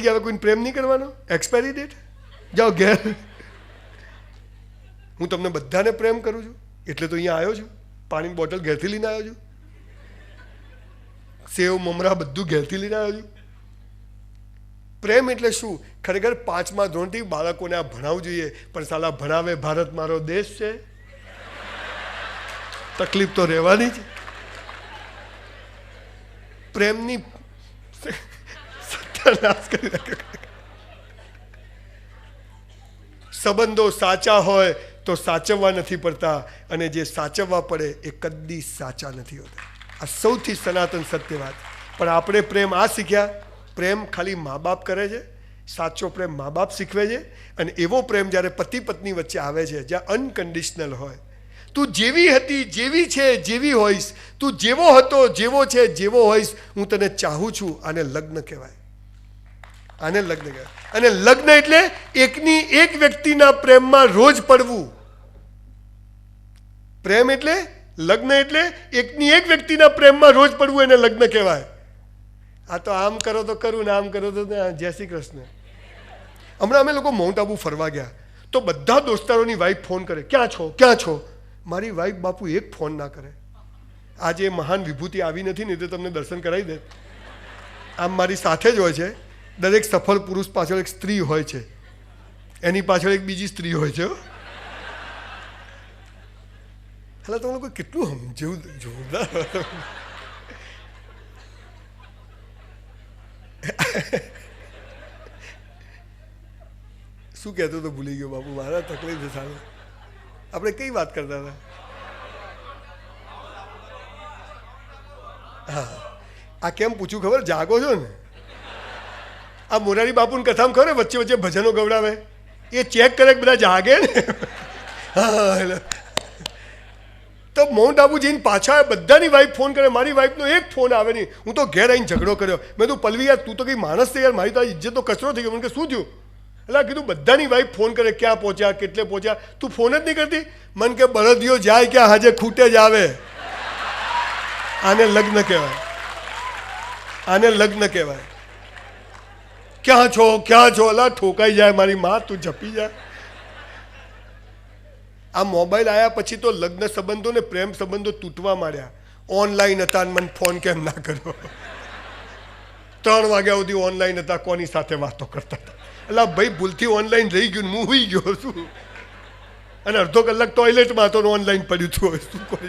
ગયા હવે કોઈને પ્રેમ નહીં કરવાનો? એક્સપાયરી ડેટ જાઓ ઘેર. હું તમને બધાને પ્રેમ કરું છું. એટલે તો અહીંયા આવ્યો છું. પાણીની બોટલ ઘેરથી લઈને આવ્યો છું. સેવ, મમરા બધું ઘેરથી લઈને આવ્યો છું. પ્રેમ એટલે શું? ખરેખર પાંચમા ધોરણથી બાળકોને આ ભણાવવું જોઈએ. પણ સાલા, ભણાવે ભારત મારો દેશ છે. તકલીફ તો રહેવાની જ. પ્રેમની સંબંધો સાચા હોય તો સાચવવા નથી પડતા અને જે સાચવવા પડે એ કદી સાચા નથી હોતા. આ સૌથી સનાતન સત્ય વાત. પણ આપણે પ્રેમ આ શીખ્યા, પ્રેમ ખાલી મા બાપ કરે છે, સાચો પ્રેમ મા બાપ શીખવે છે અને એવો પ્રેમ જ્યારે પતિ પત્ની વચ્ચે આવે છે, જ્યાં અનકન્ડિશનલ હોય, તું જેવી હતી, જેવી છે, જેવી હોઈશ, તું જેવો હતો, જેવો છે, જેવો હોઈશ, હું તને ચાહું છું આને લગ્ન કહેવાય. આને લગ્ન કહેવાય અને લગ્ન એટલે એકની એક વ્યક્તિના પ્રેમમાં રોજ પડવું. પ્રેમ એટલે લગ્ન એટલે એકની એક વ્યક્તિના પ્રેમમાં રોજ પડવું એને લગ્ન કહેવાય. આ તો આમ કરો તો કરું ને આમ કરો તો જય શ્રી કૃષ્ણ. હમણાં અમે લોકો માઉન્ટ આબુ ફરવા ગયા. તો બધા દોસ્તારોની વાઈફ ફોન કરે, ક્યાં છો? ક્યાં છો? મારી વાઈફ બાપુ એક ફોન ના કરે. આજે મહાન વિભૂતિ આવી નથી ને તો તમને દર્શન કરાવી દે. આમ મારી સાથે જ હોય છે. દરેક સફળ પુરુષ પાછળ એક સ્ત્રી હોય છે. એની પાછળ એક બીજી સ્ત્રી હોય છે. એટલે તમે લોકો કેટલું સમજવું જોરદાર. શું કહેતો તો ભૂલી ગયો બાપુ, મારા તકલીફ છે સામે આપણે કઈ વાત કરતા હતા? હા. આ કેમ પૂછ્યું ખબર? જાગો છો ને? આ મોરારી બાપુની કથામાં ખબર વચ્ચે વચ્ચે ભજનો ગવડાવે? એ ચેક કરે બધા જાગે ને? હા તો માઉન્ટ આબુ પાછા બધાની વાઈફ ફોન કરે. મારી વાઈફનો એક ફોન આવે નહીં. હું તો ઘેર આવીને ઝઘડો કર્યો. મેં તો પલવી યાર તું તો કંઈ માણસ છે યાર. મારી તો આ ઇજ્જત તો કચરો થઈ ગયો. મને કે શું થયું? એટલે કીધું, બધાની વાઈફ ફોન કરે. ક્યાં પહોંચ્યા? કેટલે પહોંચ્યા? તું ફોન જ નહીં કરતી? મન કે, બળદિયો જાય ક્યાં? હાજે ખૂટે જ આવે. આને લગ્ન કહેવાય. આને લગ્ન કહેવાય. ક્યાં છો ક્યાં છો? અલા, ઠોકાઈ જાય મારી માં, તું જપી જાય આ મોબાઈલ આવ્યા પછી તો લગ્ન સંબંધો ને પ્રેમ સંબંધો તૂટવા માંડ્યા. ઓનલાઈન હતા મને ફોન કેમ ના કર્યો? ત્રણ વાગ્યા સુધી ઓનલાઈન હતા, કોની સાથે વાતો કરતા હતા? એટલે ભાઈ, ભૂલથી ઓનલાઈન રહી ગયું હું હુઈ ગયો છું. અને અડધો કલાક ટોયલેટમાં હતો ઓનલાઈન પડ્યું હવે શું કરી